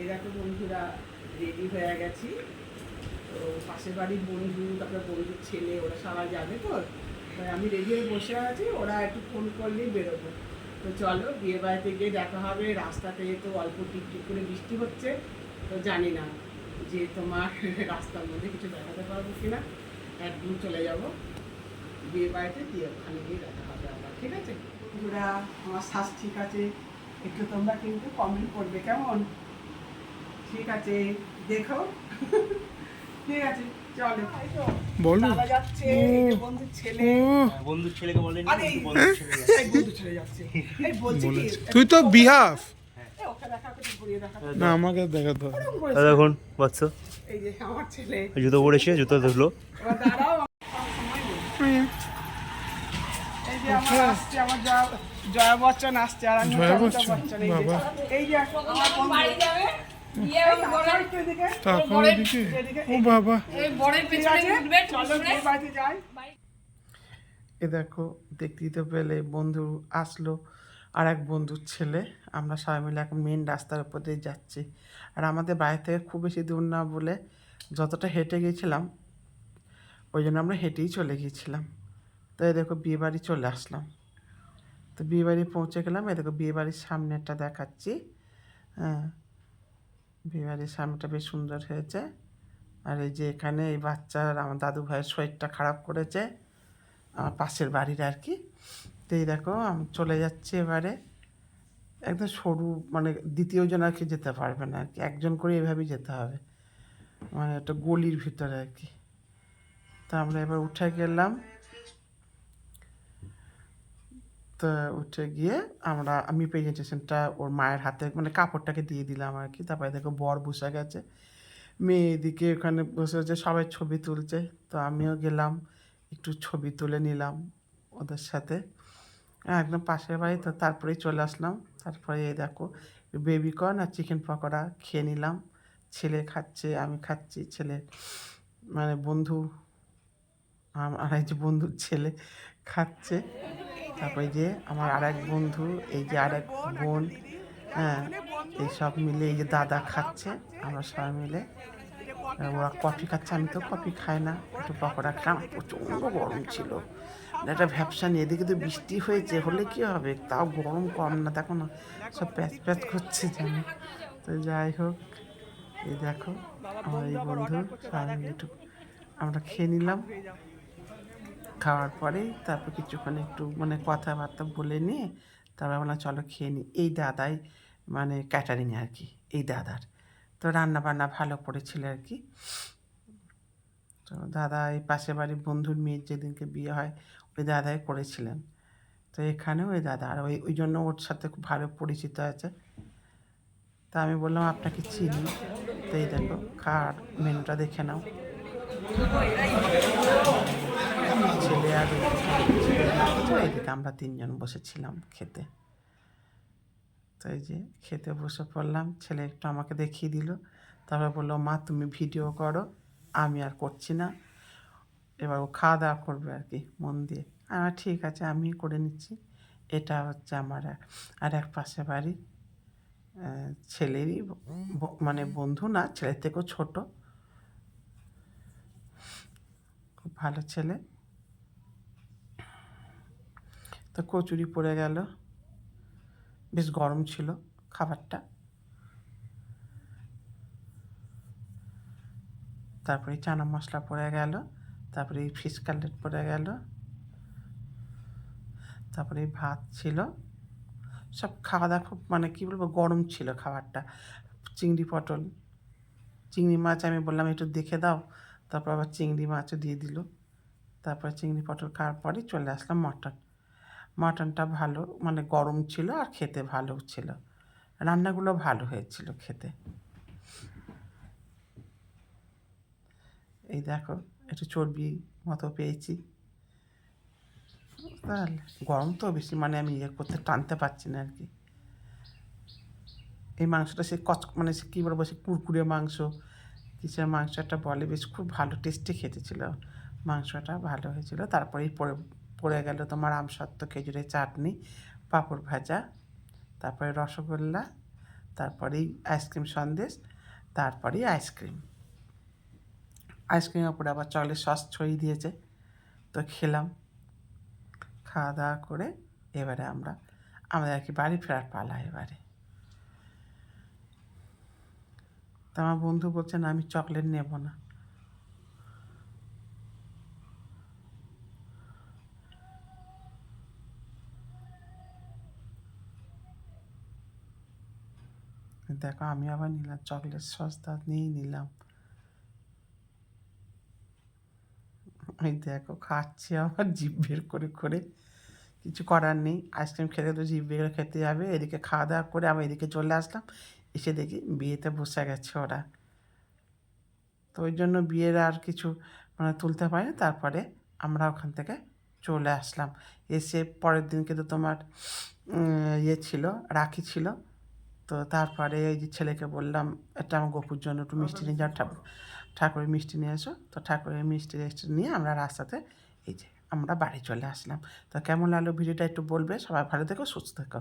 এই দেখো বন্ধুরা রেডি হয়ে গেছি। তো পাশের বাড়ির বন্ধু, তারপরে বন্ধুর ছেলে, ওরা সবাই যাবে তো? আমি রেডি হয়ে বসে আছি, ওরা একটু ফোন করলেই বেরোবো। তো চলো, বিয়ে বাড়িতে গিয়ে দেখা হবে। রাস্তাতে তো অল্প টিকটিক করে বৃষ্টি হচ্ছে, তো জানি না যে তোমার রাস্তার মধ্যে কিছু দেখাতে পারব কিনা। একদম চলে যাব। বিয়ে বাড়িতে দিয়ে ওখানে গিয়ে দেখা হবে আবার, ঠিক আছে? বন্ধুরা, আমার শ্বাস ঠিক আছে। একটু তোমরা কিন্তু কমেন্ট করবে, কেমন? ঠিক আছে দেখো ঠিক আছে চলো। বলো। দাদা যাচ্ছে ও। এই যে বন্ধুর ছেলে। বন্ধুর ছেলেকে বলেন বন্ধুর ছেলে এই ছেলে যাচ্ছে। এই বলছি কি? তুই তো বিহাফ ঘুরিয়ে দেখা না আমাকে দেখাতে হবে। দেখুন বাচ্চা। এই যে আমার ছেলে। জুতো পরেছে জুতো ধুলো। দাঁড়াও আমার আসছে জয়া বচ্চন আসছে আর আমি জয়া বচ্চন, এই যে। বাবা। এই যে আমার বাড়ি যাবে? যাই। এ দেখো দেখতেই তো পেলে বন্ধু আসলো আর এক বন্ধুর ছেলে। আমরা সবাই মিলে এখন মেন রাস্তার উপর দিয়ে যাচ্ছি। আর আমাদের বাড়ি থেকে খুব বেশি দূর না বলে যতটা হেঁটে গিয়েছিলাম ওই জন্য আমরা হেঁটেই চলে গিয়েছিলাম তো এ দেখো বিয়ে বাড়ি চলে আসলাম। তো বিয়ে বাড়ি পৌঁছে গেলাম। এই দেখো বিয়ে বাড়ির সামনেটা দেখাচ্ছি। হ্যাঁ। বিয়ে বাড়ির সামনেটা বেশ সুন্দর হয়েছে। আর এই যে এখানে এই বাচ্চার আমার দাদু ভাইয়ের শরীরটা খারাপ করেছে, আমার পাশের বাড়ির আর কি। তো এই দেখো, আমি চলে যাচ্ছি এবারে। একদম সরু মানে দ্বিতীয় জন আর কি যেতে পারবে না আর কি। একজন করে এভাবেই যেতে হবে। মানে একটা গলির ভিতরে আর কি। তা আমরা এবার উঠে গেলাম। তো উঠে গিয়ে আমরা আমি প্রেজেন্টেশনটা ওর মায়ের হাতে মানে কাপড়টাকে দিয়ে দিলাম আর কি। তারপরে দেখো বর বসে গেছে। মেয়ে এদিকে ওখানে বসে আছে সবাই ছবি তুলছে। তো আমিও গেলাম একটু ছবি তুলে নিলাম ওদের সাথে। হ্যাঁ, একদম পাশের বাড়ি তো তারপরেই চলে আসলাম। তারপরে এই দেখো বেবি কর্ন আর চিকেন পকোড়া খেয়ে নিলাম। ছেলে খাচ্ছে আমি খাচ্ছি ছেলে মানে বন্ধু আম- আর এই যে বন্ধুর ছেলে খাচ্ছে। তারপরে যে আমার আর এক বন্ধু, এই যে আর এক বোন হ্যাঁ এই সব মিলে এই যে দাদা খাচ্ছে, আমরা সবাই মিলে। ওরা কফি খাচ্ছে, আমি তো কফি খাই না, একটু পকোড়া খেলাম, প্রচণ্ড গরম ছিল। একটা ভ্যাবসা নিয়ে এদিকে তো বৃষ্টি হয়েছে, হলে কি হবে? তাও গরম কম না, দেখো না, সব প্যাচ প্যাচ করছে যেন। তো যাই হোক, এই দেখো, আমার এই বন্ধু, সবাই একটু আমরা খেয়ে নিলাম। খাওয়ার পরে তারপর কিছুক্ষণ একটু মানে কথাবার্তা বলে নিয়ে তারপর বললাম চলো খেয়ে নিই। এই দাদাই মানে ক্যাটারিং আর কি, এই দাদার। তো রান্না বান্না ভালো করেছিল আর কি। তো দাদা, এই পাশে বাড়ির বন্ধুর মেয়ের যেদিনকে বিয়ে হয়, ওই দাদাই করেছিলেন। তো এখানে ওই দাদা, আর ওই ওই জন্য ওর সাথে খুব ভালো পরিচিত আছে। তা আমি বললাম, আপনাকে চিনি, তো এই দেখো খাওয়ার মেনুটা দেখে নাও। ছেলে আর এদিকে আমরা তিনজন বসেছিলাম খেতে। তো এই যে খেতে বসে পড়লাম, ছেলে একটু আমাকে দেখিয়ে দিল। তারপর বলল, মা, তুমি ভিডিও করো, আমি আর করছি না। এবার ও খাওয়া দাওয়া করবে আর কি, মন দিয়ে। আমার ঠিক আছে আমি করে নিচ্ছি। এটা হচ্ছে আমার আর এক পাশে বাড়ি ছেলেরই মানে বন্ধু না, ছেলের থেকেও ছোট। খুব ভালো ছেলে। তো কচুরি পড়ে গেল। বেশ গরম ছিল খাবারটা। তারপরে চানা মশলা পড়ে গেল, তারপরে ফিশ কাটলেট পড়ে গেল, তারপরে ভাত ছিল। সব খাওয়া দাওয়া খুব মানে কী বলব, গরম ছিল খাবারটা। চিংড়ি পটল, চিংড়ি মাছ আমি বললাম একটু দেখে দাও, তারপর আবার চিংড়ি মাছও দিয়ে দিল। তারপরে চিংড়ি পটল খাওয়ার পরেই চলে আসলাম মটন। মাটনটা ভালো মানে গরম ছিল আর খেতে ভালো ছিল। রান্নাগুলো ভালো হয়েছিল খেতে। এই দেখো, একটু চর্বি মতো পেয়েছি। তাহলে গরম তো বেশি মানে আমি ইয়ে করতে, টানতে পারছি না আর কি। এই মাংসটা সে কচ মানে সে কী বলব, সে কুরকুরে মাংস, কিসের মাংস একটা বলে, বেশ খুব ভালো টেস্টি খেতে ছিল। মাংসটা ভালো হয়েছিল তারপরেই পড়ে পড়ে গেল তোমার আমসত্ত্ব খেজুরের চাটনি, পাঁপড় ভাজা, তারপরে রসগোল্লা তারপরেই আইসক্রিম সন্দেশ তারপরেই আইসক্রিম। আইসক্রিমের উপরে আবার চকলেট সস ছড়িয়ে দিয়েছে, তো খেলাম। খাওয়া দাওয়া করে এবারে আমরা, আমাদের আর কি বাড়ি ফেরার পালা এবারে। তা আমার বন্ধু বলছেন আমি চকলেট নেব না। দেখো, আমি আবার নিলাম, চকলেট সস তা নিয়েই নিলাম। এই দেখো, খাচ্ছি আবার, জিভ বের করে করে। কিছু করার নেই, আইসক্রিম খেতে তো জিভ বের খেতে যাবে। এদিকে খাওয়া দাওয়া করে আবার এদিকে চলে আসলাম, এসে দেখি বিয়েতে বসে গেছে ওরা। তো ওই জন্য বিয়ের আর কিছু মানে তুলতে পারিনি তারপরে আমরা ওখান থেকে চলে আসলাম। এসে পরের দিনকে তো তোমার ইয়ে ছিল, রাখি ছিল। তো তারপরে এই যে ছেলেকে বললাম এটা আমার গপুর জন্য একটু মিষ্টি নিয়ে যাও, ঠাকুর ঠাকুরের মিষ্টি নিয়ে এসো। তো ঠাকুরের মিষ্টি নিয়ে আমরা রাস্তাতে এই যে আমরা বাড়ি চলে আসলাম। তো কেমন লাগল ভিডিওটা একটু বলবে। সবাই ভালো থেকো, সুস্থ থেকো।